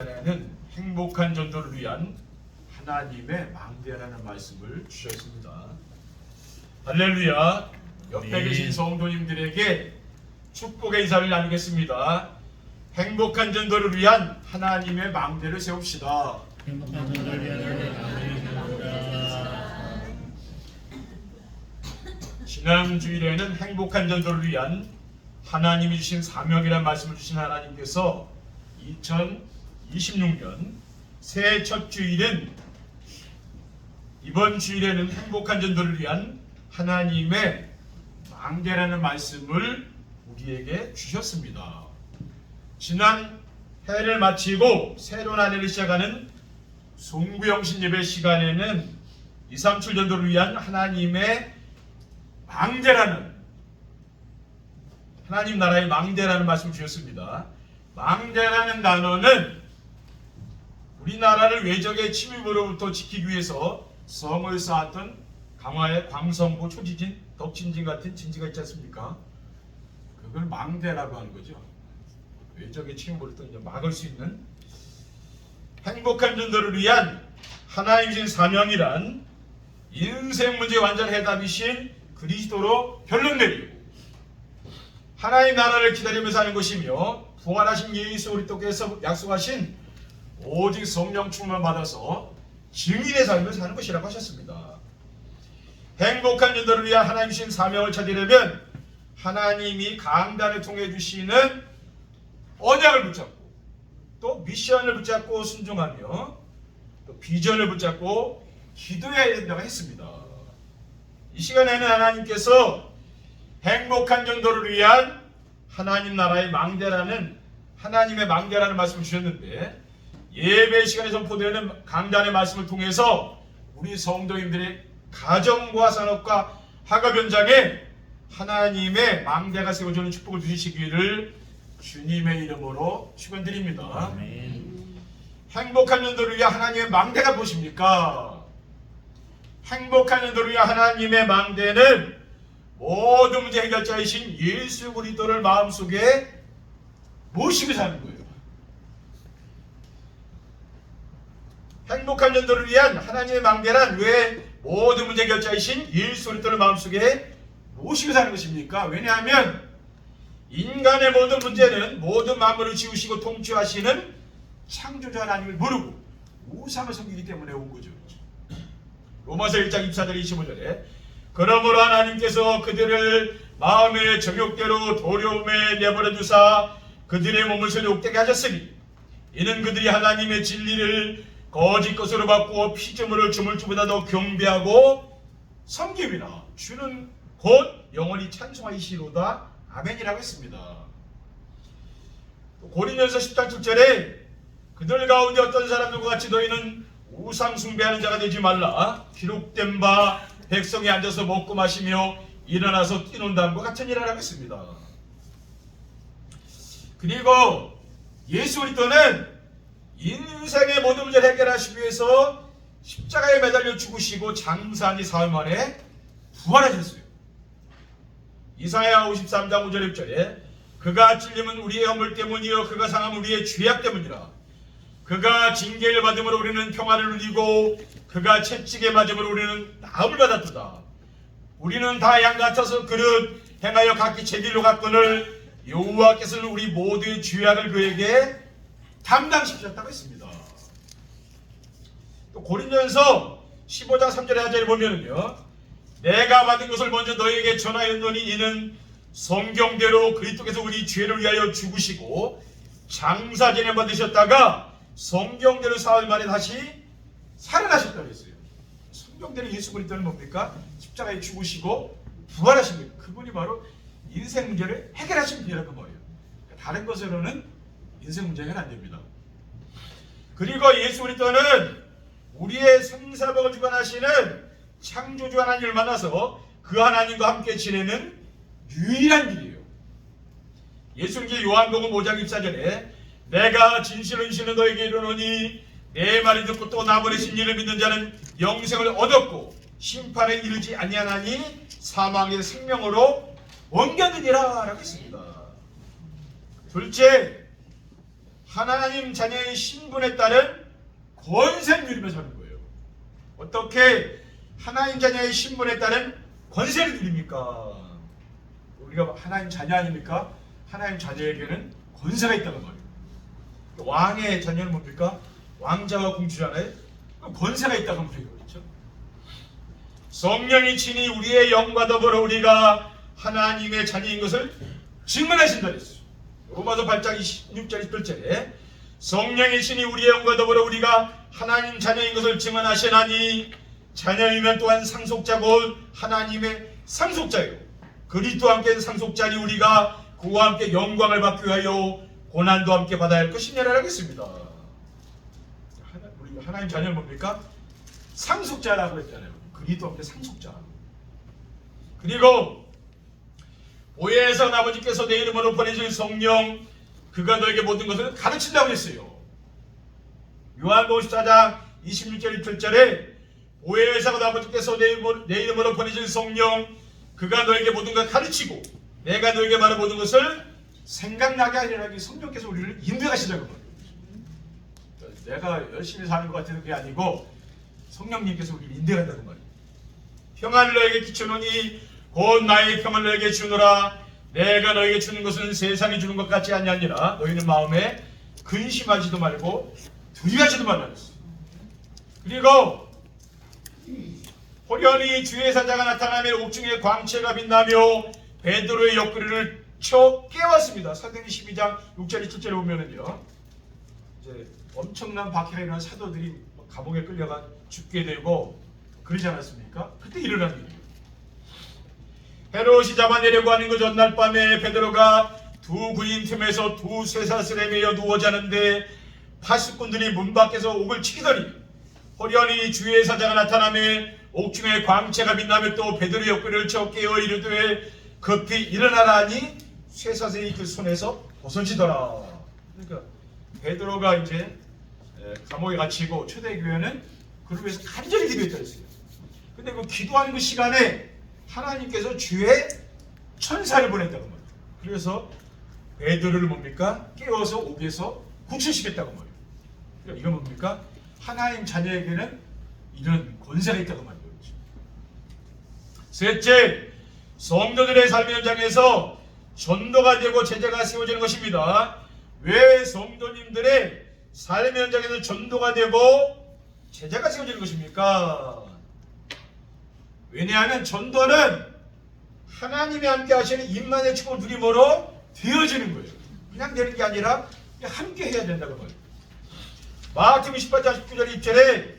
시간에는 행복한 전도를 위한 하나님의 망대라는 말씀을 주셨습니다. 할렐루야. 옆에 아멘. 계신 성도님들에게 축복의 인사를 나누겠습니다. 행복한 전도를 위한 하나님의 망대를 세웁시다. 행복한 전도를 위한 하나님의 감사합니다. 지난 주일에는 행복한 전도를 위한 하나님이 주신 사명이라는 말씀을 주신 하나님께서 2026년 새해 첫 주일인 이번 주일에는 행복한 전도를 위한 하나님의 망대라는 말씀을 우리에게 주셨습니다. 지난 해를 마치고 새로운 한 해를 시작하는 송구영신 예배 시간에는 237 전도를 위한 하나님의 망대라는 하나님 나라의 망대라는 말씀 주셨습니다. 망대라는 단어는 우리나라를 외적의 침입으로부터 지키기 위해서 성을 쌓았던 강화의 광성고 초지진, 덕진진 같은 진지가 있지 않습니까? 그걸 망대라고 하는 거죠. 외적의 침입으로부터 이제 막을 수 있는 행복한 전도를 위한 하나님 신 사명이란 인생 문제 완전 해답이신 그리스도로 결론 내리고 하나님 나라를 기다리며 사는 것이며 부활하신 예수 그리스도께서 약속하신 오직 성령 충만 받아서 증인의 삶을 사는 것이라고 하셨습니다. 행복한 전도를 위한 하나님 신 사명을 찾으려면 하나님이 강단을 통해 주시는 언약을 붙잡고 또 미션을 붙잡고 순종하며 또 비전을 붙잡고 기도해야 된다고 했습니다. 이 시간에는 하나님께서 행복한 전도를 위한 하나님 나라의 망대라는 하나님의 망대라는 말씀을 주셨는데 예배 시간에 선포되는 강단의 말씀을 통해서 우리 성도님들의 가정과 산업과 학업 현장에 하나님의 망대가 세워주는 축복을 주시기를 주님의 이름으로 축원드립니다. 행복한 전도를 위한 하나님의 망대가 무엇입니까? 행복한 전도를 위한 하나님의 망대는 모든 문제 해결자이신 예수 그리스도를 마음속에 모시고 사는 거예요. 행복한 전도를 위한 하나님의 망대란 왜 모든 문제 해결자이신 예수 그리스도를 마음속에 모시고 사는 것입니까? 왜냐하면 인간의 모든 문제는 모든 만물을 지으시고 통치하시는 창조자 하나님을 모르고 우상을 섬기기 때문에 온 거죠. 로마서 1장 24절 25절에 그러므로 하나님께서 그들을 마음의 정욕대로 도려움에 내버려 두사 그들의 몸을 소욕되게 하셨으니 이는 그들이 하나님의 진리를 거짓 것으로 바꾸어 피조물을 주물주보다 더 경배하고 섬김이나 주는 곧 영원히 찬송하시로다 아멘이라고 했습니다. 또 고린전서 10장 7절에 그들 가운데 어떤 사람들과 같이 너희는 우상 숭배하는 자가 되지 말라. 기록된 바 백성이 앉아서 먹고 마시며 일어나서 뛰논다는것 같은 일을 하고 있습니다. 그리고 예수 그리스도는 인생의 모든 문제를 해결하시기 위해서 십자가에 매달려 죽으시고 장사한 지 사흘 만에 부활하셨어요. 이사야 53장 5절 6절에 그가 찔림은 우리의 허물 때문이요 그가 상함은 우리의 죄악 때문이라 그가 징계를 받음으로 우리는 평화를 누리고 그가 채찍에 맞음으로 우리는 나음을 받았도다 우리는 다 양 같아서 그릇 행하여 각기 제 길로 갔거늘 여호와께서는 우리 모두의 죄악을 그에게 담당시키셨다고 했습니다 또 고린전서 15장 3절의 하절에 보면은요 내가 받은 것을 먼저 너희에게 전하였노니 이는 성경대로 그리스도께서 우리 죄를 위하여 죽으시고 장사 전에 받으셨다가 성경대로 사흘 만에 다시 살아나셨다고 했어요. 성경대로 예수 그리스도는 뭡니까? 십자가에 죽으시고 부활하신 거예요. 그분이 바로 인생 문제를 해결하신 분이라는 거예요. 다른 것으로는 인생 문제 해결 안 됩니다. 그리고 예수 그리스도는 우리의 생사복을 주관하시는 창조주 하나님을 만나서 그 하나님과 함께 지내는 유일한 길이에요. 예수님께 요한복음 5장 24절에 내가 진실로 진실로 너에게 이르노니 내 말을 듣고 또 나버리신 이를 믿는 자는 영생을 얻었고 심판에 이르지 아니하나니 사망의 생명으로 옮겨드리라 라고 했습니다. 둘째 하나님 자녀의 신분에 따른 권세를 누리며 사는 거예요. 어떻게 하나님 자녀의 신분에 따른 권세를 누립니까? 우리가 하나님 자녀 아닙니까? 하나님 자녀에게는 권세가 있다는 말이에요. 왕의 자녀는 뭡니까? 왕자와 공주잖아요. 그 권세가 있다고 말이에요. 그렇죠? 성령이 친히 우리의 영과 더불어 우리가 하나님의 자녀인 것을 증언하신다 그랬어요. 로마서 8장 26절 28절에 성령이 친히 우리의 영과 더불어 우리가 하나님 자녀인 것을 증언하시나니 자녀이면 또한 상속자고 하나님의 상속자요 그리스도와 함께 상속자니 우리가 그와 함께 영광을 받기 위하여 고난도 함께 받아야 할 것이냐라고 했습니다. 하나, 우리 하나님 자녀는 뭡니까? 상속자라고 했잖아요. 그리스도와 함께 상속자. 그리고 오해에서 아버지께서 내 이름으로 보내실 성령 그가 너에게 모든 것을 가르친다고 했어요. 요한복음 14장 26절 27절에 오해에서 아버지께서 내 이름으로, 내 이름으로 보내실 성령 그가 너에게 모든 것을 가르치고 내가 너에게 말한 모든 것을 생각나게 하리라 성령께서 우리를 인도하시자고 말이에요. 내가 열심히 사는 것 같은 게 아니고 성령님께서 우리를 인도한다고 말이에요. 평안을 너에게 끼치노니 곧 나의 평안을 너에게 주노라 내가 너에게 주는 것은 세상이 주는 것 같지 아니하니라 너희는 마음에 근심하지도 말고 두려워하지도 말라 그리고 호련히 주의 사자가 나타나며 옥중에 광채가 빛나며 베드로의 옆구리를 쳐 깨웠습니다 사도행전 12장 6절 7절에 보면은요 이제 엄청난 박해가 일어난 사도들이 감옥에 끌려가 죽게 되고 그러지 않았습니까? 그때 일어난 일이에요. 헤롯이 잡아내려고 하는 그 전날 밤에 베드로가 두 군인 틈에서 두 쇠사슬에 매여 누워 자는데 파수꾼들이 문 밖에서 옥을 치더니 호련히 주의 사자가 나타나며 옥중에 광채가 빛나며 또 베드로 옆구리를 쳐 깨어 이르되 급히 일어나라니 쇠사슬이 그 손에서 벗어지더라. 그러니까 베드로가 이제 에, 감옥에 갇히고 초대교회는 위해서 간절히 기도했다 했어요. 근데 그 기도하는 그 시간에 하나님께서 주의 천사를 보냈다고 말이에요. 그래서 베드로를 뭡니까? 깨워서 옥에서 구출시켰다고 말이에요. 그러니까 이건 뭡니까? 하나님 자녀에게는 이런 권세가 있다고 말이에요. 셋째, 성도들의 삶의 현장에서 전도가 되고 제자가 세워지는 것입니다. 왜 성도님들의 삶의 현장에서 전도가 되고 제자가 세워지는 것입니까? 왜냐하면 전도는 하나님이 함께 하시는 임만의 축복을 누림으로 되어지는 거예요. 그냥 되는 게 아니라 함께 해야 된다고 말이에요. 마태복음 18장 19절 2절에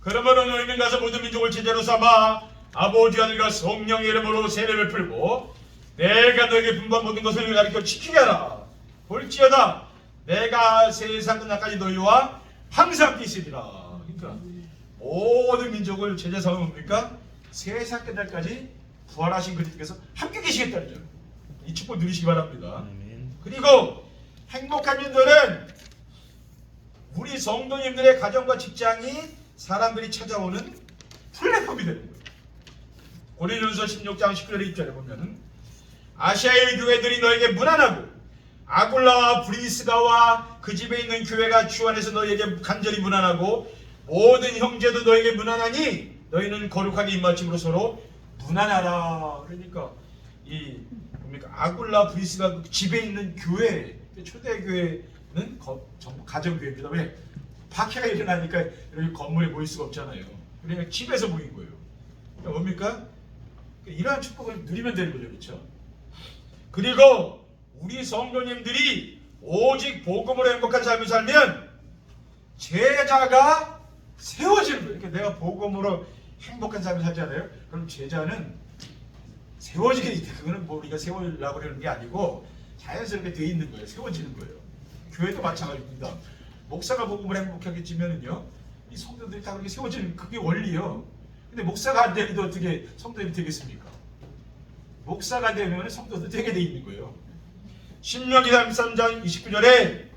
그러므로 너희는 가서 모든 민족을 제자로 삼아 아버지 아들과 성령의 이름으로 세례를 풀고 내가 너에게 분부한 모든 것을 가르쳐 지키게 하라. 볼지어다 내가 세상 끝날까지 너희와 항상 있으리라. 그러니까 모든 민족을 제자 삼으면 뭡니까? 세상 끝날까지 부활하신 그리스도께서 함께 계시겠다는 점. 이 축복 누리시기 바랍니다. 그리고 행복한 일들은 우리 성도님들의 가정과 직장이 사람들이 찾아오는 플랫폼이 되는 거예요. 고린도전서 16장 19절 2절에 보면은 아시아의 교회들이 너에게 무난하고 아굴라와 브리스가와 그 집에 있는 교회가 주 안에서 너에게 간절히 무난하고 모든 형제도 너에게 무난하니 너희는 거룩하게 입맞춤으로 서로 무난하라. 그러니까 이 뭡니까 아굴라 브리스가 그 집에 있는 교회 초대 교회는 거- 전부 가정 교회입니다. 왜 박해가 일어나니까 여기 건물에 모일 수가 없잖아요. 그러니까 집에서 모인 거예요. 그러니까 뭡니까? 이러한 축복을 누리면 되는 거죠, 그렇죠? 그리고 우리 성도님들이 오직 복음으로 행복한 삶을 살면 제자가 세워지는 거예요. 그러니까 내가 복음으로 행복한 삶을 살잖아요. 그럼 제자는 세워지게 돼. 그거는 뭐 우리가 세우려고 그러는 게 아니고 자연스럽게 돼 있는 거예요. 세워지는 거예요. 교회도 마찬가지입니다. 목사가 복음을 행복하게 지면은요, 이 성도들이 다 그렇게 세워지는 그게 원리요. 근데 목사가 안 되는데 어떻게 성도들이 되겠습니까? 목사가 되면 성도도 되게 돼 있는 거예요. 신명기 33장 29절에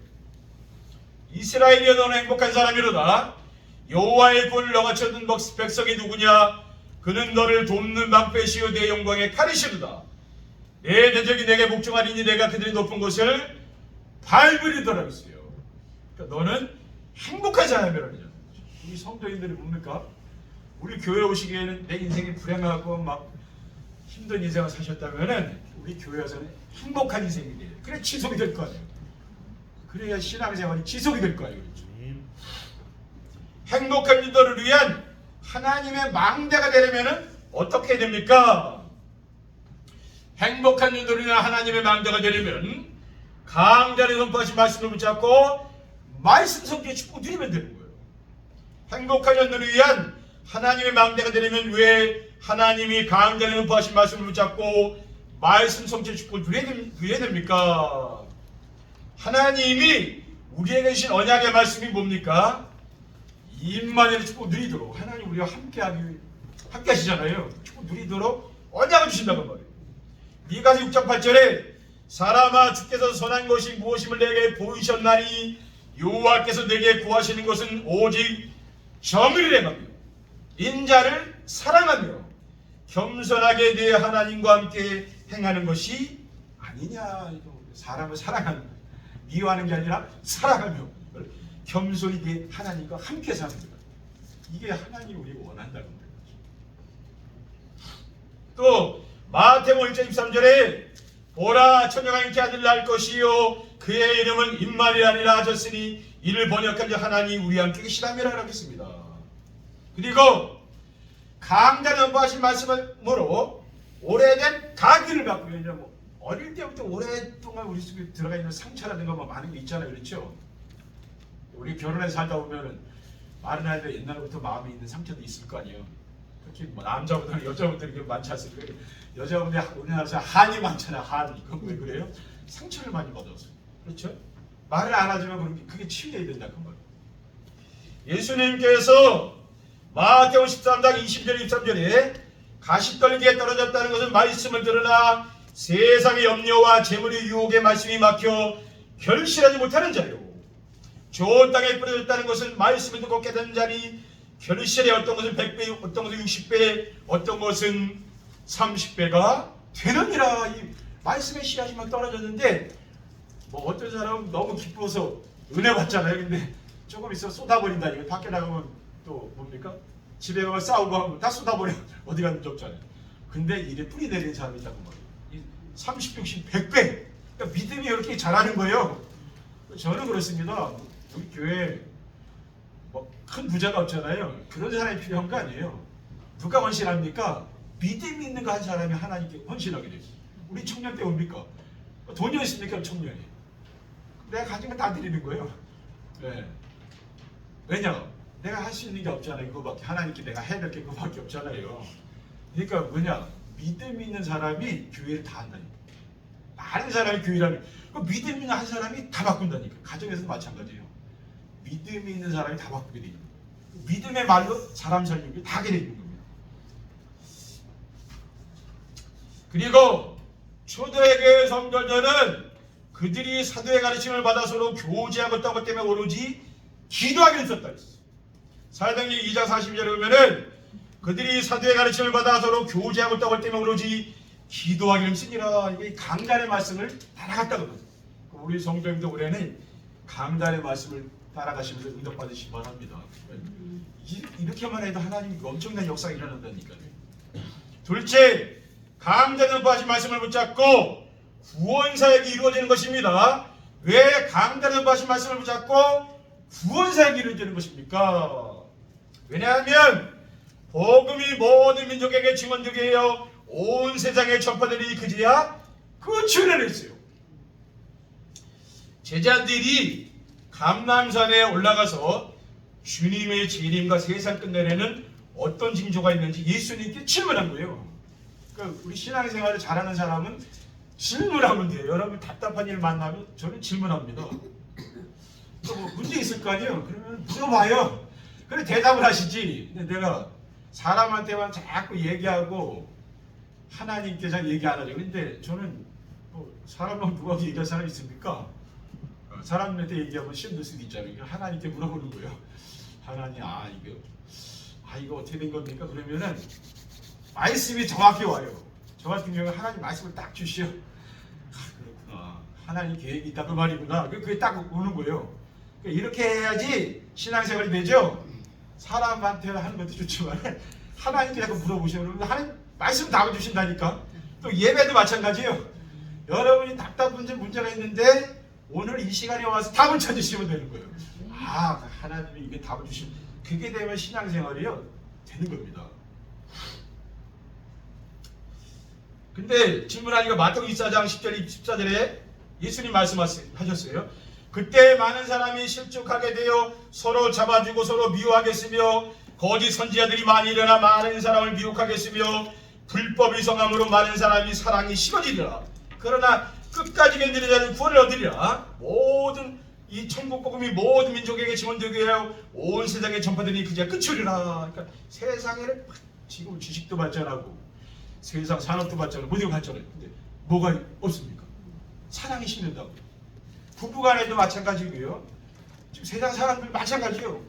이스라엘이여 너는 행복한 사람이로다. 여호와의 꼴을 너가 쳐든 백성이 누구냐? 그는 너를 돕는 방패시오 내 영광의 칼이시로다. 내 대적이 내게 복종하리니 내가 그들의 높은 곳을 밟으리더라 했어요. 그러니까 너는 행복한 사람이라는 거죠. 우리 성도인들이 뭡니까? 우리 교회 오시기에는 내 인생이 불행하고 막 힘든 인생을 사셨다면은 우리 교회에서는 행복한 인생이 돼요. 그래 지속이 될 거 아니에요. 그래야 신앙생활이 지속이 될 거 아니에요. 그렇죠? 행복한 유도를 위한 하나님의 망대가 되려면은 어떻게 됩니까? 행복한 유도를 위한 하나님의 망대가 되려면 강자를 선포하신 말씀을 붙잡고 말씀 성경에 축복 누리면 되는 거예요. 행복한 연도를 위한 하나님의 망대가 되려면 왜 하나님이 강자를 선포하신 말씀을 붙잡고 말씀 누려야 됩- 누려야 됩니까? 하나님이 우리에게 주신 언약의 말씀이 뭡니까? 임마누엘 축복 누리도록 하나님 우리와 함께하기 함께 하시잖아요. 축복 누리도록 언약을 주신다고 말이에요. 미가서 6장 8절에 사람아 주께서 선한 것이 무엇임을 내게 보이셨나니 여호와께서 내게 구하시는 것은 오직 정의를 행하며 인자를 사랑하며 겸손하게 내 하나님과 함께 행하는 것이 아니냐 사람을 사랑하는 거예요. 미워하는 게 아니라 사랑하며 겸손히 내 하나님과 함께 사는 거예요. 이게 하나님이 우리가 원한다는 거예요. 또 마태복음 1장 23절에 보라 처녀가 인기 아들 낳을 것이요 그의 이름은 임마리아니라 하셨으니 이를 번역한 자 하나님 우리 함께 계시다미라 하겠습니다. 그리고 강단 연구하신 말씀으로 오래된 가기를 갖고 왜냐면 어릴 때부터 오랫동안 우리 속에 들어가 있는 상처라든가 뭐 많은 게 있잖아요 그렇죠? 우리 결혼해서 살다 보면은 많은 아이들 옛날부터 마음에 있는 상처도 있을 거 아니에요. 특히 뭐 남자보다는 여자분들이 그 많지 않습니까? 여자분들이 우리나라에서 한이 많잖아요. 한. 그건 왜 그래요? 상처를 많이 받아서. 그렇죠? 말을 안 하지만 그런 그게 치유해야 된다 그 말. 예수님께서 마태복음 13장 20절 23절에 가시떨기에 떨어졌다는 것은 말씀을 들으나 세상의 염려와 재물의 유혹에 말씀이 막혀 결실하지 못하는 자요. 좋은 땅에 뿌려졌다는 것은 말씀을 듣고 깨닫는 자니 결실에 어떤 것은 100배, 어떤 것은 60배, 어떤 것은 30배가 되느니라. 이 말씀의 씨앗이 막 떨어졌는데 뭐 어떤 사람은 너무 기뻐서 은혜 받잖아요. 근데 조금 있어 쏟아버린다. 이거 밖에 나가면 또 뭡니까? 집에 가면 싸우고 하면 다 쏟아버려. 어디 갔는지 없잖아요. 근데 이게 뿌리 내리는 사람이 있다고 말이에요. 이 30, 60, 100배. 그러니까 믿음이 이렇게 잘하는 거예요. 저는 그렇습니다. 우리 교회 뭐 큰 부자가 없잖아요. 그런 사람이 필요한 거 아니에요. 누가 헌신합니까? 믿음이 있는 거 한 사람이 하나님께 헌신하게 돼요. 우리 청년 때 뭡니까? 돈이 있습니까? 청년이. 내가 가진 거다 드리는 거예요. 네. 왜냐? 내가 할 수 있는 게 없잖아요. 그거밖에 하나님께 내가 해야 될 게 그거밖에 없잖아요. 그러니까 뭐냐? 믿음 있는 사람이 교회를 다 한다니까. 많은 사람이 교회라는 그 믿음 있는 한 사람이 다 바꾼다니까. 가정에서도 마찬가지예요. 믿음이 있는 사람이 다 바꾸게 돼 있는 거예요. 믿음의 말로 사람 살림이 다 하게 돼 있는 겁니다. 그리고 초대교회 성도들은 그들이 사도의 가르침을 받아 서로 교제하고 있던 것 때문에 오로지 썼다 했어요. 사도행전 2장 40절에 보면은 그들이 사도의 가르침을 받아 서로 교제하고 있던 것 때문에 오로지 기도하기를 쓰니라. 이게 강단의 말씀을 따라갔다고 그러죠. 우리 성도님도 올해는 강단의 말씀을 따라가시면서 응답 받으시기 바랍니다. 이- 이렇게만 해도 하나님 엄청난 역사가 일어난다니까요. 둘째, 강단을 하신 말씀을 붙잡고 구원 사역이 이루어지는 것입니다. 왜 강단을 하신 말씀을 붙잡고 구원 사역이 이루어지는 것입니까? 왜냐하면 복음이 모든 민족에게 증언되게 하여 온 세상에 전파되니 그제야 그 주를 했어요. 제자들이 감남산에 올라가서 주님의 재림과 세상 끝내려는 어떤 징조가 있는지 예수님께 질문한 거예요. 그러니까 우리 신앙생활을 잘하는 사람은 질문하면 돼요. 여러분 답답한 일 만나면 저는 질문합니다. 또 뭐 문제 있을 거 아니에요. 그러면 물어봐요. 그래 대답을 하시지. 근데 내가 사람한테만 자꾸 얘기하고 하나님께서 얘기 안 하죠. 근데 저는 뭐 사람만 누가 얘기할 사람 있습니까? 어, 사람한테 얘기하면 힘들 수도 있잖아요. 그러니까 하나님께 물어보는 거예요. 하나님 아 이거 아 이거 어떻게 된 겁니까? 그러면은 말씀이 정확히 와요. 저 같은 경우는 하나님 말씀을 딱 주시오. 아, 그렇구나. 하나님 계획이 있다 그 말이구나. 그- 그게 딱 오는 거예요. 그러니까 이렇게 해야지 신앙생활이 되죠. 사람한테 하는 것도 좋지만 하나님께 자꾸 물어보시면 하나님 말씀 담아주신다니까. 또 예배도 마찬가지예요. 여러분이 답답한 문제 문제가 있는데 오늘 이 시간에 와서 답을 찾으시면 되는 거예요. 아 하나님이 이게 답을 주시면 그게 되면 신앙생활이요 되는 겁니다. 근데 질문하니까 마태복음 24장 10절 14절에 예수님 말씀하셨어요. 그때 많은 사람이 실족하게 되어 서로 잡아주고 서로 미워하겠으며 거짓 선지자들이 많이 일어나 많은 사람을 미혹하겠으며 불법이 성함으로 많은 사람이 사랑이 식어지리라. 그러나 끝까지 견디는 자는 구원을 얻으리라. 모든 이 천국 복음이 모든 민족에게 증언되게 하여 온 세상에 전파되니 그제 끝이리라. 그러니까 세상에는 지금 주식도 발전하고 세상 산업도 발전하고 모든 게 발전해. 근데 뭐가 없습니까? 사랑이 식는다고. 부부간에도 마찬가지고요. 지금 세상 사람들 마찬가지요.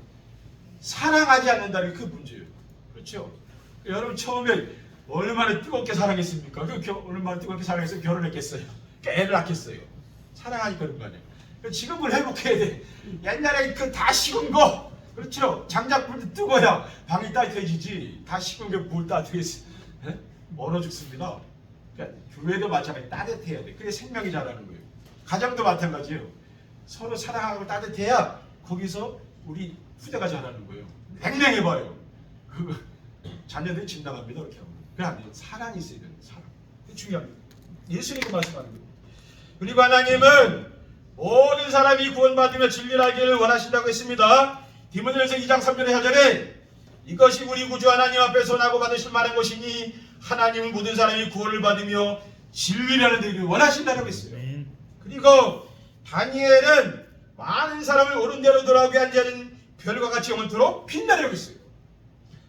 사랑하지 않는다는 게그 문제예요. 그렇죠? 여러분 처음에 얼마나 뜨겁게 사랑했습니까? 그 겨, 얼마나 뜨겁게 사랑해서 결혼했겠어요. 애를 낳겠어요. 사랑하니까 그런 거 아니에요. 지금 뭘 회복해야 돼. 옛날에 그 다 식은 거, 그렇죠? 장작불도 뜨거야 방이 따뜻해지지. 다 식은 게뭘 따뜻해지? 예? 얼어 죽습니다. 그러니까 교회도 마찬가지 따뜻해야 돼. 그게 생명이 자라는 거예요. 가정도 마찬가지예요. 서로 사랑하고 따뜻해야 거기서 우리 후대가 자라는 거예요. 냉랭해 봐요. 그 자녀들이 집 나갑니다. 이렇게 하면. 그래 안 돼요. 사랑이 있어야 돼요. 사랑. 그게 중요합니다. 예수님이 말씀하는 거예요. 그리고 하나님은 모든 사람이 구원받으며 진리하기를 원하신다고 했습니다. 디모데전서 2장 3절의 4절에 이것이 우리 구주 하나님 앞에서 나고 받으실 만한 것이니 하나님은 모든 사람이 구원을 받으며 진리라는 되기를 원하신다고 했어요. 그리고 다니엘은 많은 사람을 옳은 대로 돌아오게 한 자는 별과 같이 영원토록 빛나려고 했어요.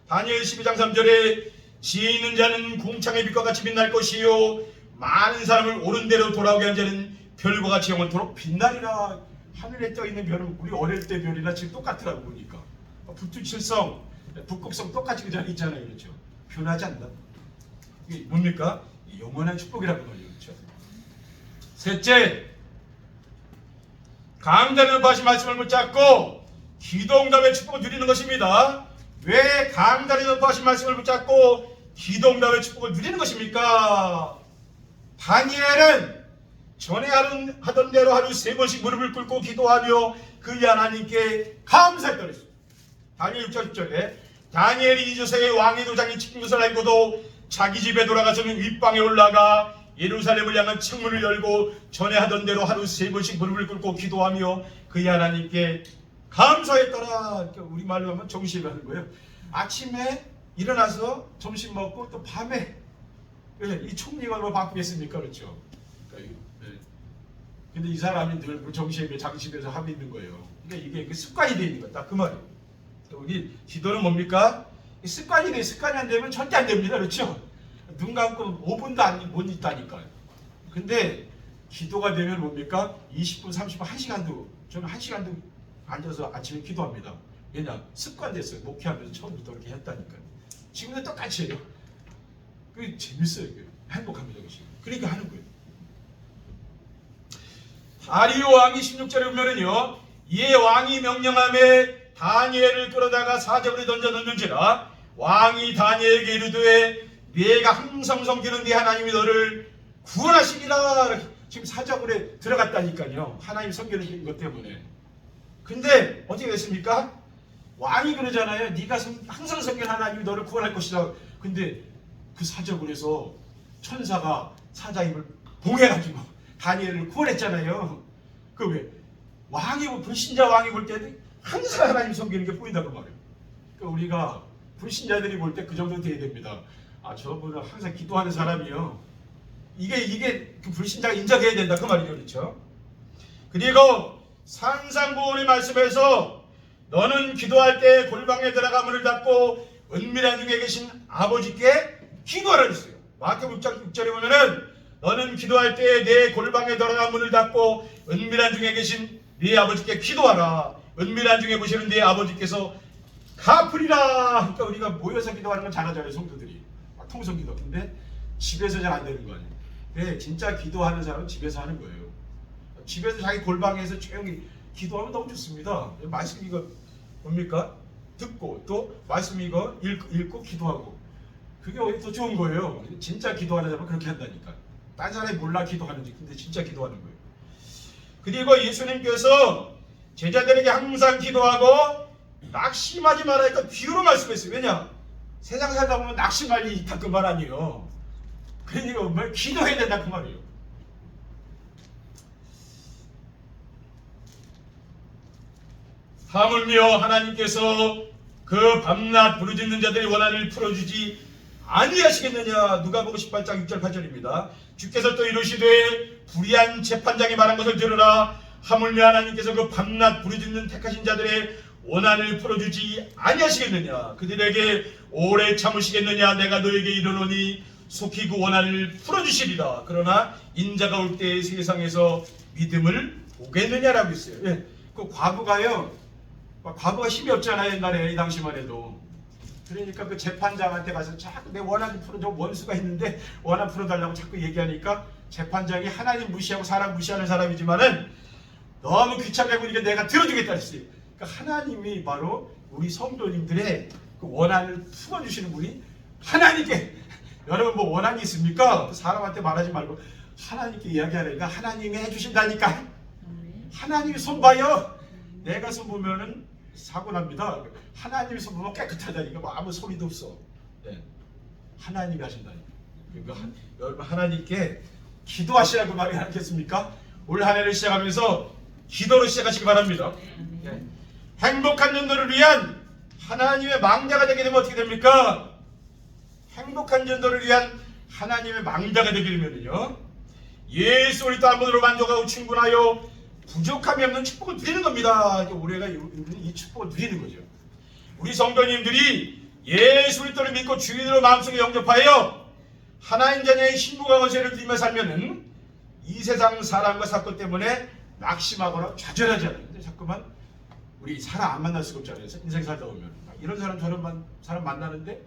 다니엘 12장 3절에 지혜 있는 자는 궁창의 빛과 같이 빛날 것이요 많은 사람을 옳은 대로 돌아오게 한 자는 별과 같이 영원토록 빛나리라. 하늘에 떠 있는 별은 우리 어릴 때 별이나 지금 똑같더라고 보니까 북두칠성, 북극성 똑같이 그 자리 있잖아요, 그렇죠? 변하지 않는다. 이게 뭡니까? 이 영원한 축복이라고 말이죠, 그렇죠? 셋째, 강단을 하신 말씀을 붙잡고 기도응답의 축복을 누리는 것입니다. 왜 강단을 높아하신 말씀을 붙잡고 기도응답의 축복을 누리는 것입니까? 다니엘은 전에 하던, 하던 대로 하루 세 번씩 무릎을 꿇고 기도하며 그 하나님께 그랬어요. 다니엘 6장 10절에 다니엘이 이조세의 왕의 도장이 찍힌 것을 알고도 자기 집에 돌아가서는 윗방에 올라가 예루살렘을 향한 창문을 열고 전에 하던 대로 하루 세 번씩 무릎을 꿇고 기도하며 그의 하나님께 감사했더라. 우리말로 하면 정시를 하는 거예요. 아침에 일어나서 점심 먹고 또 밤에 예, 이 총리가 얼마 바쁘겠습니까? 그렇죠. 예. 근데 이 사람이 늘그 정시에 자기 집에서 하고 있는 거예요. 그러니까 이게 그 습관이 돼 있는. 딱그 말이에요. 또 우리 기도는 뭡니까? 이 습관이 돼. 습관이 안 되면 절대 안 됩니다. 그렇죠? 눈 감고 5분도 안, 못 있다니까요. 근데 기도가 되면 뭡니까? 20분, 30분, 1시간도 저는 1시간도 앉아서 아침에 기도합니다. 왜냐? 습관 됐어요. 목회하면서 처음부터 그렇게 했다니까요. 지금도 똑같이 해요. 그게 재밌어요. 이게. 행복합니다. 그것이. 그러니까 하는 거예요. 다리오 왕이 16절에 보면은요. 이에 왕이 명령함에 다니엘을 끌어다가 사자굴에 던져 넣는지라 왕이 다니엘에게 이르되 내가 항상 섬기는 네 하나님이 너를 구원하시리라 지금 사자굴에 들어갔다니까요. 하나님 섬기는 것 때문에. 근데 어떻게 됐습니까? 왕이 그러잖아요. 네가 섬- 항상 섬기는 하나님이 너를 구원할 것이다. 근데 그 사자굴에서 천사가 사자 입을 봉해가지고 다니엘을 구원했잖아요. 그 왜? 왕이 볼- 불신자 왕이 볼 때는 항상 하나님 섬기는 게 보인다고 말이에요. 그러니까 우리가 불신자들이 볼 때 그 정도 돼야 됩니다. 아 저분은 항상 기도하는 사람이요. 이게 이게 그 불신자가 인정해야 된다 그 말이죠, 그렇죠? 그리고 산상보훈의 말씀에서 너는 기도할 때 골방에 들어가 문을 닫고 은밀한 중에 계신 아버지께 기도하라 했어요. 마태복음 6장 6절에 보면은 너는 기도할 때내 골방에 들어가 문을 닫고 은밀한 중에 계신 네 아버지께 기도하라. 은밀한 중에 보시는 네 아버지께서 갚으리라. 그러니까 우리가 모여서 기도하는 건 잘하잖아요, 성도들이. 아, 통성 기도. 근데 집에서 잘 안 되는 거 아니에요. 네, 진짜 기도하는 사람은 집에서 하는 거예요. 집에서 자기 골방에서 조용히 기도하면 너무 좋습니다. 말씀 이거 뭡니까? 듣고 또 말씀 이거 읽고, 읽고 기도하고 그게 오히려 더 좋은 거예요. 진짜 기도하는 사람은 그렇게 한다니까. 딴 사람이 몰라 기도하는지 근데 진짜 기도하는 거예요. 그리고 예수님께서 제자들에게 항상 기도하고 낙심하지 말라니까 비유로 말씀했어요. 왜냐? 세상 살다 보면 낙심할 일이 있다 그 말 아니에요. 그러니까 뭘 기도해야 된다 그 말이에요. 하물며 하나님께서 그 밤낮 부르짖는 자들의 원한을 풀어주지 아니하시겠느냐? 누가복음 18장 6절 8절입니다. 주께서 또 이르시되 불의한 재판장이 말한 것을 들으라. 하물며 하나님께서 그 밤낮 부르짖는 택하신 자들의 원한을 풀어주지 아니하시겠느냐? 그들에게 오래 참으시겠느냐? 내가 너에게 이르노니 속히 그 원한을 풀어주시리라. 그러나 인자가 올 때의 세상에서 믿음을 보겠느냐라고 했어요. 예, 그 과부가요. 과부가 힘이 없잖아요 옛날에 이 당시만 해도 그러니까 그 재판장한테 가서 자꾸 내 원한 풀어줘 원수가 있는데 원한 풀어달라고 자꾸 얘기하니까 재판장이 하나님 무시하고 사람 무시하는 사람이지만은 너무 귀찮게 보니까 내가 들어주겠다 했어요. 그러니까 하나님이 바로 우리 성도님들의 그 원한을 풀어주시는 분이 하나님께 여러분 뭐 원한이 있습니까? 사람한테 말하지 말고 하나님께 이야기하니까 하나님이 해주신다니까 하나님이 손 봐요. 내가 손 보면은 사고 납니다. 하나님이 손 보면 깨끗하다니까 뭐 아무 소리도 없어. 네. 하나님이 하신다니까. 그러니까 하, 여러분 하나님께 기도하시라고 말이 하겠습니까? 올 한 해를 시작하면서 기도로 시작하시기 바랍니다. 네. 행복한 전도를 위한 하나님의 망자가 되게 되면 어떻게 됩니까? 행복한 전도를 위한 하나님의 망자가 되게 되면요. 예수 그리스도 한 분으로 만족하고 충분하여 부족함이 없는 축복을 누리는 겁니다. 우리가 이- 이 축복을 누리는 거죠. 우리 성도님들이 예수 그리스도를 믿고 주인으로 마음속에 영접하여 하나님 자녀의 신부가 거세를 누리며 살면은 이 세상 사람과 사건 때문에 낙심하거나 좌절하지 않아요. 근데 자꾸만 우리 사람 안 만날 수가 없잖아요. 인생 살다 보면 이런 사람 저런 만, 사람 만나는데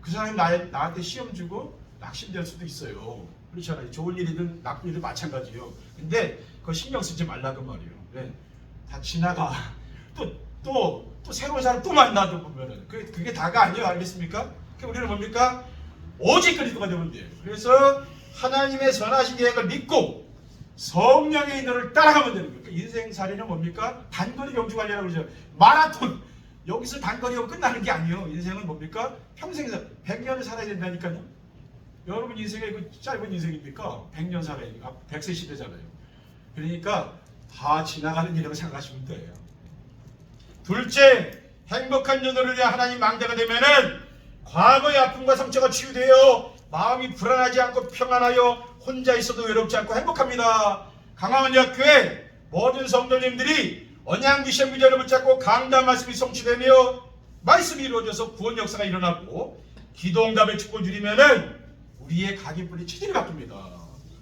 그 사람이 나, 나한테 시험 주고 낙심될 수도 있어요. 그렇잖아요. 좋은 일이든 나쁜 일이든 마찬가지예요. 근데 그거 신경 쓰지 말라고 말이에요. 네. 다 지나가. 또, 또, 또 새로운 사람 또 만나도 보면은. 그게, 그게 다가 아니에요. 알겠습니까? 그 우리는 뭡니까? 오직 그리스도가 되면 돼요. 그래서 하나님의 선하신 계획을 믿고 성령의 인도를 따라가면 되는 거예요. 그러니까 인생살이는 뭡니까? 단거리 경주관리라고 그러죠. 마라톤. 여기서 단거리하고 끝나는 게 아니에요. 인생은 뭡니까? 평생에서 100년을 살아야 된다니까요. 여러분 인생의 그 짧은 인생입니까? 100년 살아야 되니까 100세 시대잖아요. 그러니까 다 지나가는 일이라고 생각하시면 돼요. 둘째, 행복한 전도를 위한 하나님 망자가 되면은 과거의 아픔과 상처가 치유되어 마음이 불안하지 않고 평안하여 혼자 있어도 외롭지 않고 행복합니다. 강화원대학교에 모든 성도님들이 언양기 시험 기전을 붙잡고 강단 말씀이 성취되며 말씀이 이루어져서 구원 역사가 일어나고 기도응답의 축복을 누리면은 우리의 각인뿔이 체질이 바뀝니다.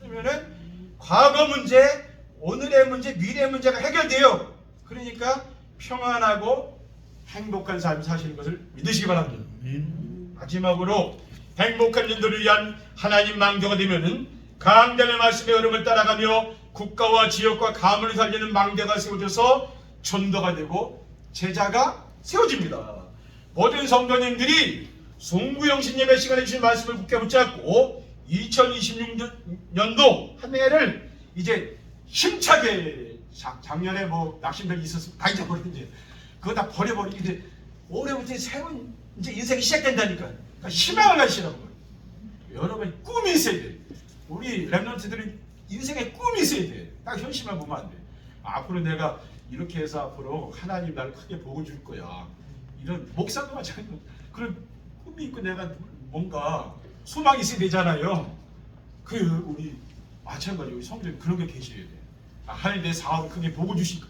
그러면은 과거 문제, 오늘의 문제, 미래의 문제가 해결돼요. 그러니까 평안하고 행복한 삶 사시는 것을 믿으시기 바랍니다. 마지막으로 행복한 인도를 위한 하나님 망조가 되면은 강단의 말씀의 흐름을 따라가며 국가와 지역과 가문을 살리는 망대가 세워져서 전도가 되고 제자가 세워집니다. 모든 성도님들이 송구영신 예배 시간에 주신 말씀을 굳게 붙잡고 2026년도 한 해를 이제 힘차게 작, 작년에 뭐 낙심들이 있었으면 다 이제 그거 다 버려버리고 이제 올해부터 새로운 이제 인생이 시작된다니까. 그러니까 희망을 가지시라고. 여러분 꿈이 있어야 돼. 우리 랩런트들은 인생에 꿈이 있어야 돼딱 현실만 보면 안돼. 앞으로 내가 이렇게 해서 앞으로 하나님 나를 크게 복을 줄 거야. 이런 목사도 마찬가지로 그런 꿈이 있고 내가 뭔가 소망이 있어야 되잖아요. 그 우리 마찬가지 우리 성도님 그런 게 계셔야 돼 아, 하나님 내 사업을 크게 복을 주실 거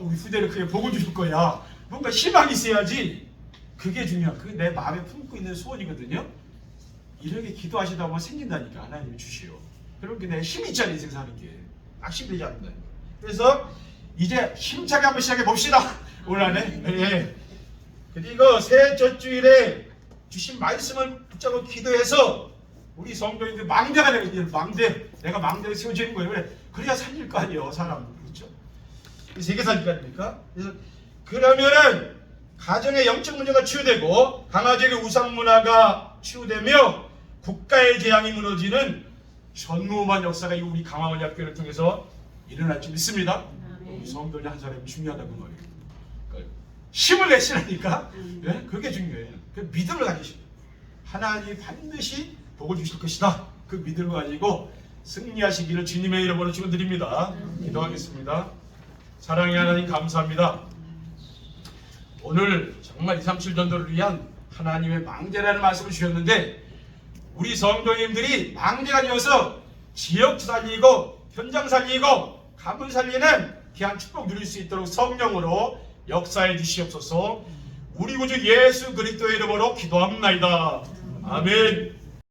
우리 후대를 크게 복을 주실 거야. 뭔가 희망이 있어야지. 그게 중요한 그내 마음에 품고 있는 소원이거든요. 이렇게 기도하시다 보면 생긴다니까 하나님이 주시오. 그런 게 내힘 있잖아 인생 사는 게. 낙심되지 않는다 그래서 이제 힘차게 한번 시작해 봅시다. 올 한해 예. 그리고 새 첫주일에 주신 말씀을 붙잡고 기도해서 우리 성도님들 망대가 되거든요. 망대. 내가 망대를 세워지는 거예요. 그래 그래야 살릴 거 아니에요 사람 그렇죠 세계사니까 아닙니까? 그래서 그러면은 가정의 영적 문제가 치유되고 강화적인 우상 문화가 치유되며 국가의 재앙이 무너지는 전무후무한 역사가 이 우리 강화원약교를 통해서 일어날 줄 믿습니다. 우리 성도님 한 사람이 중요하다고 말이에요. 그러니까 힘을 내시라니까. 예? 그게 중요해요. 그 믿음을 가지시고 하나님이 반드시 복을 주실 것이다. 그 믿음을 가지고 승리하시기를 주님의 이름으로 축원드립니다. 기도하겠습니다. 사랑의 하나님 감사합니다. 오늘 정말 2, 3, 7 전도를 위한 하나님의 망대라는 말씀을 주셨는데 우리 성도님들이 망대가 되어서 지역 살리고 현장 살리고 가문 살리는 귀한 축복 누릴 수 있도록 성령으로 역사해 주시옵소서 우리 구주 예수 그리스도의 이름으로 기도합니다. 아멘